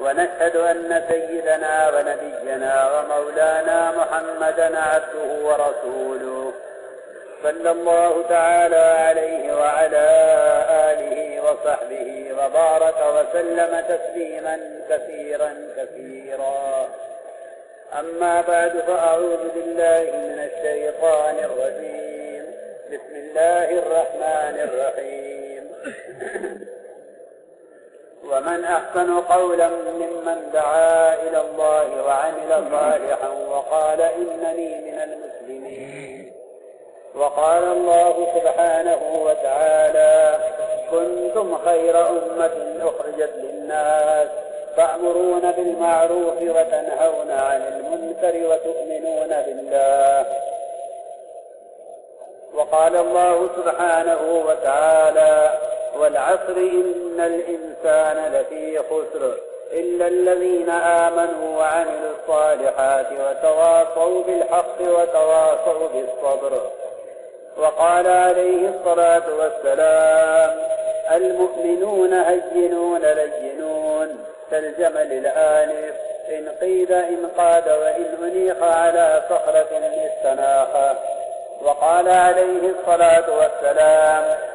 ونشهد أن سيدنا ونبينا ومولانا محمدا عبده ورسوله صلى الله تعالى عليه وعلى آله وصحبه وبارك وسلم تسليما كثيرا كثيرا. أما بعد فأعوذ بالله من الشيطان الرجيم. بسم الله الرحمن الرحيم. ومن أحسن قولا ممن دعا إلى الله وعمل صالحا وقال إنني من المسلمين. وقال الله سبحانه وتعالى كنتم خير أمة أخرجت للناس تأمرون بالمعروف وتنهون عن المنكر وتؤمنون بالله. وقال الله سبحانه وتعالى والعصر إن الإنسان لفي خسر إلا الذين آمنوا وعملوا الصالحات وتواصوا بالحق وتواصوا بالصبر. وقال عليه الصلاة والسلام المؤمنون هينون لينون. كالجمل الآنف إن قيد إن قاد وإن أنيخ على صخرة استناخ. وقال عليه الصلاة والسلام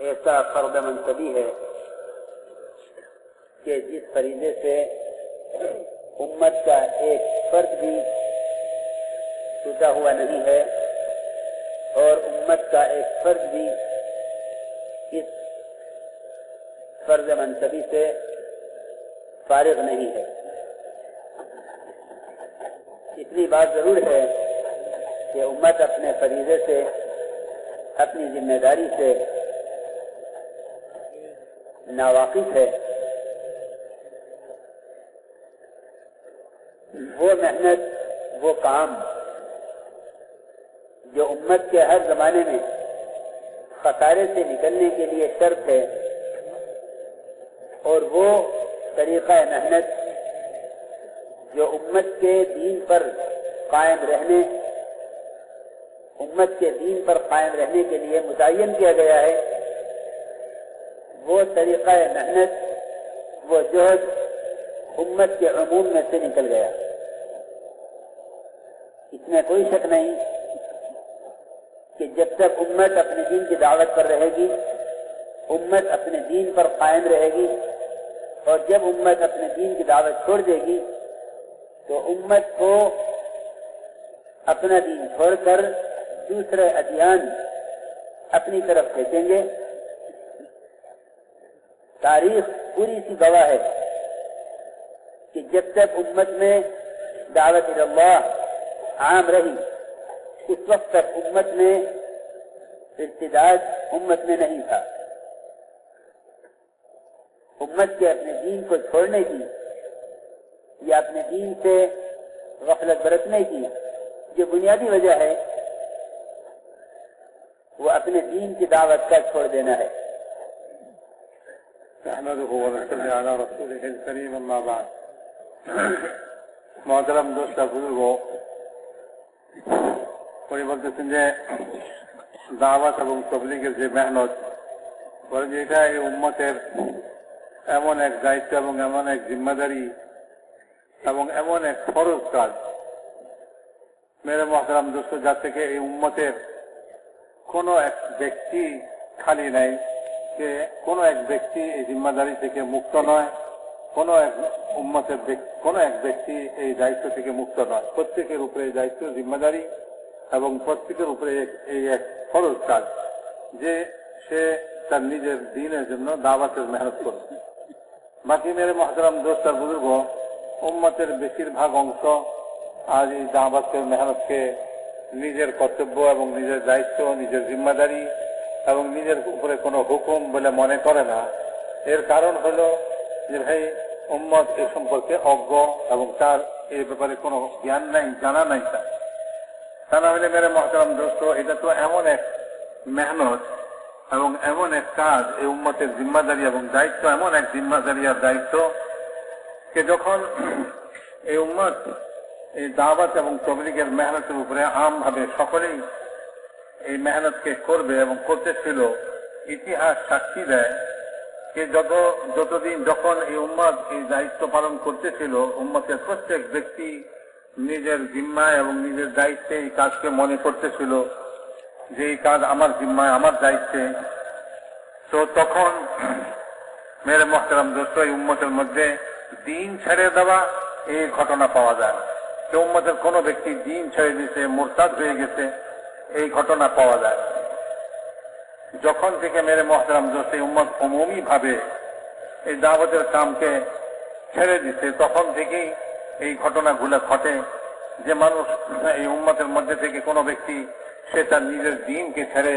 ایسا فرد منصبی ہے کہ جس فریضے سے امت کا ایک فرد بھی ٹوٹا ہوا نہیں ہے اور امت کا ایک فرد بھی اس فرض منصبی سے فارغ نہیں ہے۔ اتنی بات ضرور ہے کہ امت اپنے فریضے سے، اپنی ذمہ داری سے ناواقف ہے۔ وہ محنت، وہ کام جو امت کے ہر زمانے میں خطارے سے نکلنے کے لیے شرط ہے، اور وہ طریقہ محنت جو امت کے دین پر قائم رہنے، امت کے دین پر قائم رہنے کے لیے متعین کیا گیا ہے۔ وہ طریقہ محنت، وہ جوہد امت کے عموم میں سے نکل گیا۔ اس میں کوئی شک نہیں کہ جب تک امت اپنے دین کی دعوت پر رہے گی، امت اپنے دین پر قائم رہے گی اور جب امت اپنے دین کی دعوت چھوڑ دے گی، تو امت کو اپنا دین چھوڑ کر دوسرے ادھیان اپنی طرف کھینچیں گے۔ تاریخ پوری سی گواہ ہے کہ جب تک امت میں دعوت اللہ عام رہی، اس وقت تک امت میں ارتداد امت میں نہیں تھا۔ امت کے اپنے دین کو چھوڑنے کی یا اپنے دین سے غفلت برتنے کی جو بنیادی وجہ ہے، وہ اپنے دین کی دعوت کا چھوڑ دینا ہے۔ نحمده ونصلي على رسوله الكريم اما بعد. معترم দোষটা বুজুর্গ উনি বলতেছেন যে দাওয়াত এবং তবলিগের যে মেহনত বলেন যে এটা এই উম্মতের এমন এক দায়িত্ব এবং এমন এক জিম্মাদারি এবং এমন এক খরচ কাজ মেরে মহতারাম দোস্ত যার থেকে এই উম্মতের কোনো এক ব্যক্তি খালি নাই যে কোনো এক ব্যক্তি এই জিম্মাদারি থেকে মুক্ত নয়, কোনো এক উম্মতের কোনো এক ব্যক্তি এই দায়িত্ব থেকে মুক্ত নয়। প্রত্যেকের উপরে এই দায়িত্ব জিম্মাদারি এবং প্রত্যেকের উপরে এই এক ফরজ কাজ যে সে তার নিজের দিনের জন্য দাওয়াতের মেহনত করবে। বাকি মেরে মহতরাম দোস্ত আর বুজুর্গ, উম্মতের বেশিরভাগ অংশ আজ এই দাওয়াতের মেহনতকে নিজের কর্তব্য এবং নিজের দায়িত্ব, নিজের জিম্মাদারি এবং নিজের উপরে কোনো হুকুম বলে মনে করে না। এর কারণ হলো যে ভাই, উম্মত এ সম্পর্কে অজ্ঞ এবং তার এই ব্যাপারে কোনো জ্ঞান নাই, জানা নাই তার। তা না হলে মেরে মহতরম দোস্ত, এটা তো এমন এক মেহনত এবং এমন এক কাজ এই উম্মতের জিম্মাদারি এবং দায়িত্ব, এমন এক জিম্মাদারি আর দায়িত্ব যে যখন এই উম্মত এই দাওয়াত এবং তবলিগের মেহনতের উপরে আমভাবে সকলেই এই মেহনতকে করবে এবং করতেছিল ইতিহাস সাক্ষী দেয় যে যত, যতদিন যখন এই উম্মত এই দায়িত্ব পালন করতেছিল উম্মতের প্রত্যেক ব্যক্তি নিজের জিম্মায় এবং নিজের দায়িত্বে এই কাজকে মনে করতেছিল যে এই কাজ আমার জিম্মায়, আমার দায়িত্বে। তো তখন মেরে মহতারাম দোস্ত এই উম্মতের মধ্যে দিন ছেড়ে দেওয়া এই ঘটনা পাওয়া যায়। যে উম্মতের কোনো ব্যক্তি দিন ছেড়ে দিয়েছে মোরতাদ হয়ে গেছে। এই ঘটনা পাওয়া যায়। যখন থেকে মেরে মহতারাম এই উম্মত অমুমি ভাবে এই দাওয়াতের কামকে ছেড়ে দিছে, তখন থেকেই এই ঘটনাগুলো ঘটে। যে মানুষ এই উম্মতের মধ্যে থেকে কোনো ব্যক্তি সে তার নিজের দিনকে ছেড়ে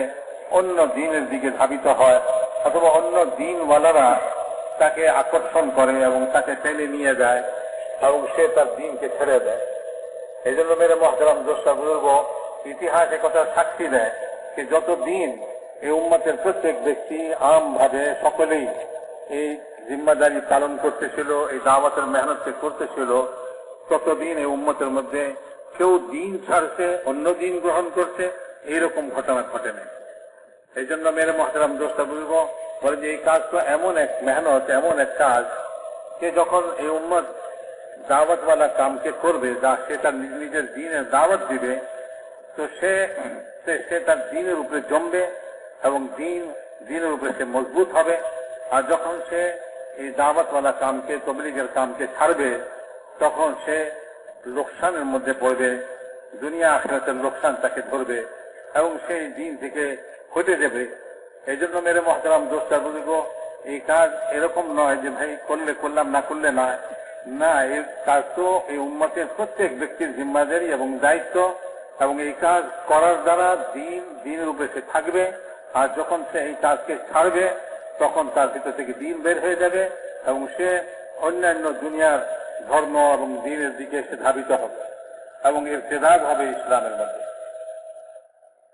অন্য দিনের দিকে ধাবিত হয় অথবা অন্য দিনওয়ালারা তাকে আকর্ষণ করে এবং তাকে টেনে নিয়ে যায় এবং সে তার দিনকে ছেড়ে দেয়। এই জন্য মেরে মহতরম দোষা বুজুর্গ ইতিহাস কথা সাক্ষী দেয় যে যত দিন এই উম্মতের প্রত্যেক ব্যক্তি আমভাবে সকলেই এই জিম্মাদারি পালন করতেছিল, এই দাওয়াতের মেহনতকে করতেছিল, ততদিন এই উম্মতের মধ্যে কেউ দিন ছাড়ছে, অন্য দিন গ্রহণ করছে, এইরকম ঘটনা ঘটে নাই এই জন্য মেরে মহতারাম দোষটা বুঝব, বলে যে এই কাজ তো এমন এক মেহনত, এমন এক কাজ যে যখন এই উম্মত দাওয়াতওয়ালা কামকে করবে, যা সে তার নিজ নিজের দিনের দাওয়াত দিবে তো সে, সে- তার দিনের উপরে জমবে এবং দিন, দিনের উপরে সে মজবুত হবে। আর যখন সে এই দাওয়াতওয়ালা কামকে, তবলিগের কামকে ছাড়বে, তখন সে লোকসানের মধ্যে পড়বে, দুনিয়া আখরাতের লোকসান তাকে ধরবে এবং সেই দিন থেকে হটে যাবে। এই জন্য মেরে মহতারাম দোস্তা বুঝব এই কাজ এরকম নয় যে ভাই করলে করলাম, না করলে না। না এই কাজ তো এই উম্মতের প্রত্যেক ব্যক্তির জিম্মাদারি এবং দায়িত্ব। এবং এই কাজ করার দ্বারা দিন দিনের উপরে সে থাকবে, আর যখন সে এই কাজকে ছাড়বে, তখন তার ভিতর থেকে দিন বের হয়ে যাবে, এবং সে অন্যান্য দুনিয়ার ধর্ম এবং দিনের দিকে সে ধাবিত হবে, এবং এর চেদাগ হবে ইসলামের মধ্যে।